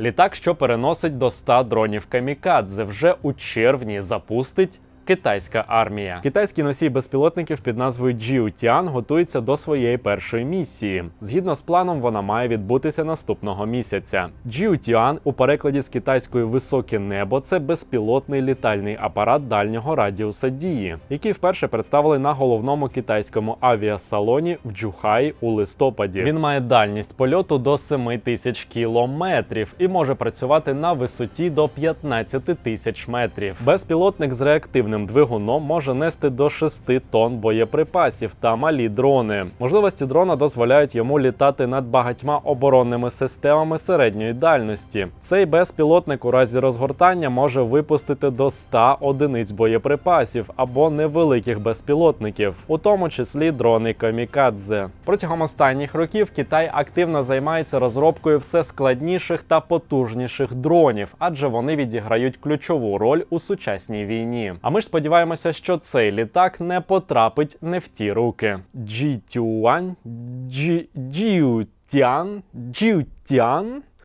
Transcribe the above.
Літак, що переносить до 100 дронів камікадзе, вже у червні запустить. Китайська армія. Китайський носій безпілотників під назвою Jiutian готується до своєї першої місії. Згідно з планом, вона має відбутися наступного місяця. Jiutian у перекладі з китайської високе небо це безпілотний літальний апарат дальнього радіуса дії, який вперше представили на головному китайському авіасалоні в Джухаї у листопаді. Він має дальність польоту до 7 тисяч кілометрів і може працювати на висоті до 15 тисяч метрів. Безпілотник з реактивним двигуном може нести до 6 тонн боєприпасів та малі дрони. Можливості дрона дозволяють йому літати над багатьма оборонними системами середньої дальності. Цей безпілотник у разі розгортання може випустити до 100 одиниць боєприпасів або невеликих безпілотників, у тому числі дрони камікадзе. Протягом останніх років Китай активно займається розробкою все складніших та потужніших дронів, адже вони відіграють ключову роль у сучасній війні. А ми ж сподіваємося, що цей літак не потрапить не в ті руки. Джітюань, Джі, Джіутян, Джіутян